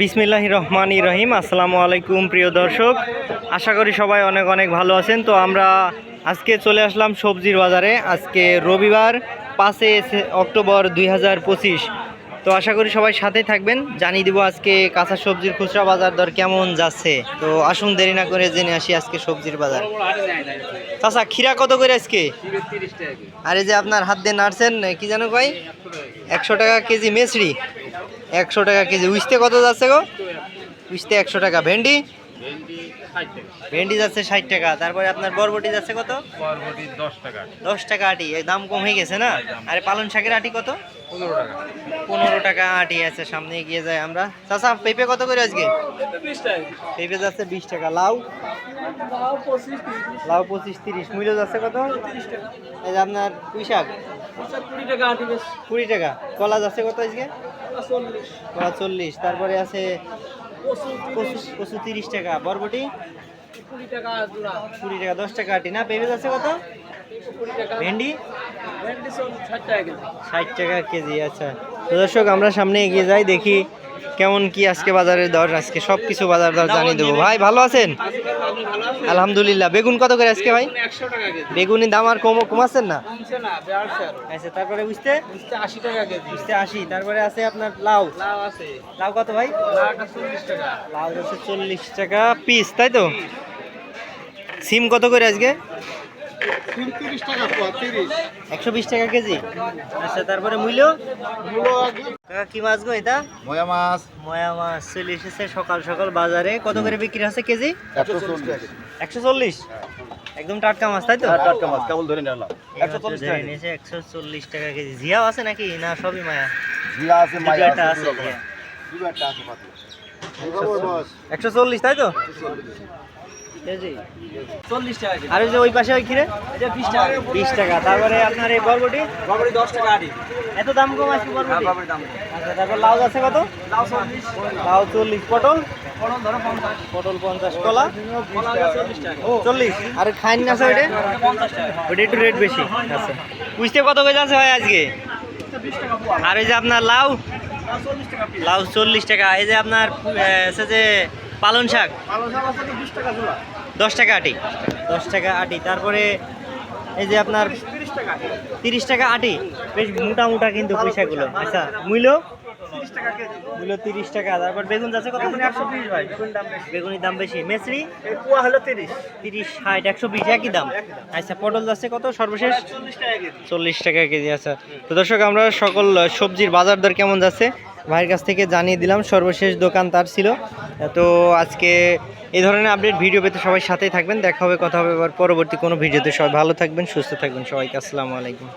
বিসমিল্লাহ রহমান রহিম। আসসালামু আলাইকুম, প্রিয় দর্শক। আশা করি সবাই অনেক অনেক ভালো আছেন। তো আমরা আজকে চলে আসলাম সবজির বাজারে। আজকে রবিবার পাঁচে অক্টোবর দুই হাজার পঁচিশ। তো আশা করি সবাই সাথে থাকবেন। জানিয়ে দিব আজকে কাঁচা সবজির খুচরা বাজার দর কেমন যাচ্ছে। তো আসুন দেরি না করে জেনে আসি আজকে সবজির বাজার। চাচা খিরা কত করে আজকে? আর যে আপনার হাত দিয়ে নাড়ছেন, কি জানো কয়? একশো টাকা কেজি মেসরি একশো টাকা কেজি। উইস্তে কত যাচ্ছে গো? উইস্তে একশো টাকা। ভেন্ডি? ভেন্ডি যাচ্ছে ষাট টাকা। তারপরে আপনার বরবটি যাচ্ছে কত? বরবটি দশ টাকা দশ টাকা আটি। এর দাম কম হয়ে গেছে না? আরে পালন শাকের আটি কত? পনেরো টাকা। পনেরো টাকা আটি আছে। সামনে এগিয়ে যায় আমরা। চাচা পেঁপে কত করে আজকে? পেঁপে যাচ্ছে বিশ টাকা। লাউ? লাউ পঁচিশ তিরিশ। মূল্য যাচ্ছে কত? এই যে আপনার পুঁই শাক? কুড়ি টাকা কুড়ি টাকা। কলা যাচ্ছে কত আজকে? চল্লিশ তারপরে আছে কচু তিরিশ টাকা বরবটি? কুড়ি টাকা দশ টাকা আটি। না পেঁপে আছে কত? ভেন্ডি? ষাট টাকা কেজি। আচ্ছা। তো দর্শক আমরা সামনে এগিয়ে যাই দেখি কেমন কি আজকে বাজারের দর? আজকে সব কিছু বাজার দর জানিয়ে দেবো। ভাই ভালো আছেন? আলহামদুলিল্লাহ। বেগুন কত করে আজকে ভাই? বেগুনের দাম আর কম কমাচ্ছেন না? আচ্ছা তারপরে বুঝতে আশি টাকা বুঝতে আশি। তারপরে আছে আপনার লাউ। লাউ আছে। লাউ কত ভাই? লাউ হচ্ছে চল্লিশ টাকা পিস তাই তো? সিম কত করে আজকে? একশো বিশ টাকা কেজি? আচ্ছা তারপরে মূল্য কাকা কি মাছ গো এটা? ময়া মাছ। ময়া মাছ চলে এসেছে সকাল সকাল বাজারে। কত করে বিক্রি আছে কেজি? একশো চল্লিশ। একদম টাটকা মাছ তাই তো? টাটকা মাছ কেবল ধরে নিলাম একশো চল্লিশ টাকা নিয়েছে একশো চল্লিশ টাকা কেজি। জিয়াও আছে নাকি? না সবই মায়া? জিরা আছে একটা আছে জিয়া। একশো চল্লিশ। তাই তো? চল্লিশ টাকা আর ওই যে ওই পাশে ওই খিরে বিশ টাকা বিশ টাকা। তারপরে আপনার এই বরবটি? বরবটি দশ টাকা এত দাম কম আছে বরবটি? দাম। আচ্ছা তারপর লাউ আছে কত? লাউ চল্লিশ। লাউ চল্লিশ। পটল? পটল ধরো পঞ্চাশ। পটল পঞ্চাশ। কলা? কলা চল্লিশ আর খাইন আছে ওইটা? পঞ্চাশ ওইটা একটু রেট বেশি। আচ্ছা। বুঝতে কত কেজি আছে ভাই আজকে? আর এই যে আপনার লাউ? লাউ চল্লিশ টাকা এই যে আপনার যে পালন শাক। ভালো শাক আছে বিশ টাকা দশ টাকা আটি। দশ টাকা আটি। তারপরে এই যে আপনার তিরিশ টাকা তিরিশ টাকা আটি। বেশ মোটা মোটা কিন্তু পয়সাগুলো আচ্ছা মূল্য? তিরিশ টাকা কেজি মূল্য তিরিশ টাকা। তারপর বেগুন যাচ্ছে কত একশো বিশ ভাই। বেগুন দাম বেশি বেগুনির দাম বেশি। মেসরি? এই হলো তিরিশ। তিরিশ ষাট একশো বিশ একই দাম। আচ্ছা পটল যাচ্ছে কত সর্বশেষ? চল্লিশ টাকা কেজি আচ্ছা। তো দর্শক আমরা সকল সবজির বাজার দর কেমন যাচ্ছে? ভাইয়ের কাছ থেকে জানিয়ে দিলাম, সর্বশেষ দোকান তার ছিল। তো আজকে এই ধরনের আপডেট ভিডিও পেতে সবাই সাথেই থাকবেন। দেখা হবে, কথা হবে এবার পরবর্তী কোনো ভিডিওতে সবাই ভালো থাকবেন, সুস্থ থাকবেন সবাইকে। আসসালামু আলাইকুম।